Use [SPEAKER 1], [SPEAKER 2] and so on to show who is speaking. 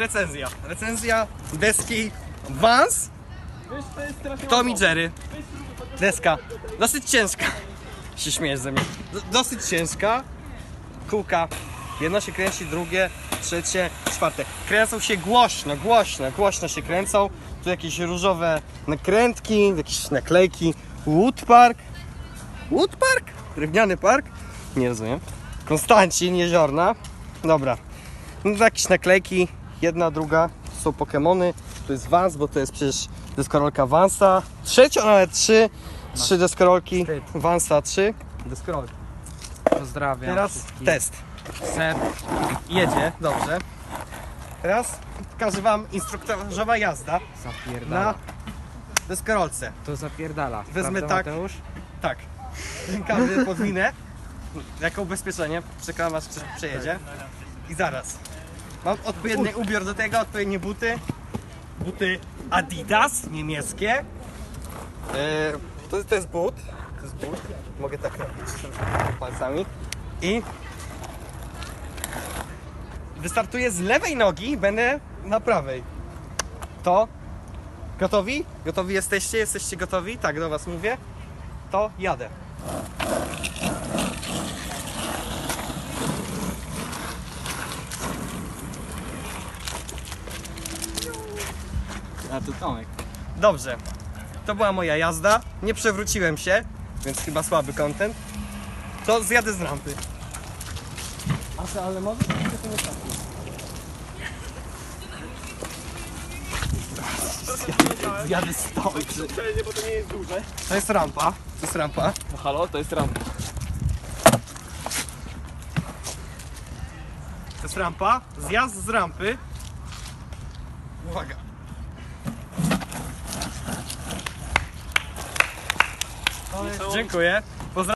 [SPEAKER 1] recenzja. Recenzja deski Vans Tommy Jerry. Deska. Dosyć ciężka. Się śmiejesz ze mnie. Dosyć ciężka. Kółka. Jedno się kręci, drugie, trzecie, czwarte. Kręcą się głośno, głośno, głośno się kręcą. Tu jakieś różowe nakrętki, jakieś naklejki. Woodpark. Woodpark? Drewniany park? Nie rozumiem. Konstancin, Jeziorna. Dobra. No, jakieś naklejki. Jedna, druga. Są Pokemony. To jest Vans, bo to jest przecież deskorolka Vansa. Trzecia, nawet trzy. Trzy deskorolki.
[SPEAKER 2] Wstyd.
[SPEAKER 1] Vansa trzy. Deskorolki.
[SPEAKER 2] Pozdrawiam
[SPEAKER 1] Teraz
[SPEAKER 2] wszystkich.
[SPEAKER 1] test.
[SPEAKER 2] Ser.
[SPEAKER 1] Jedzie, dobrze. Teraz pokażę Wam instruktażowa jazda na
[SPEAKER 2] Zapierdala.
[SPEAKER 1] deskorolce.
[SPEAKER 2] To zapierdala.
[SPEAKER 1] Wezmę
[SPEAKER 2] Prawda,
[SPEAKER 1] tak.
[SPEAKER 2] Mateusz?
[SPEAKER 1] Tak. Rękawy podwinę. Jako ubezpieczenie. Czekam aż ktoś przejedzie. I zaraz. Mam odpowiedni ubiór do tego, odpowiednie buty. Buty Adidas, niemieckie. E, to, to jest but. To jest but. Mogę tak robić palcami. I wystartuję z lewej nogi, będę na prawej. To gotowi? Gotowi jesteście? Jesteście gotowi? Tak, do was mówię. To jadę.
[SPEAKER 2] A to Tomek.
[SPEAKER 1] Dobrze. To była moja jazda. Nie przewróciłem się, więc chyba słaby content. To zjadę z rampy. A ale może się to nie trafi. Zjadę- Zjadę z stołu.
[SPEAKER 3] Bo to nie jest duże.
[SPEAKER 1] To jest rampa. To jest rampa.
[SPEAKER 3] No halo, to jest rampa.
[SPEAKER 1] To jest rampa. Zjazd z rampy. Uwaga. Dziękuję.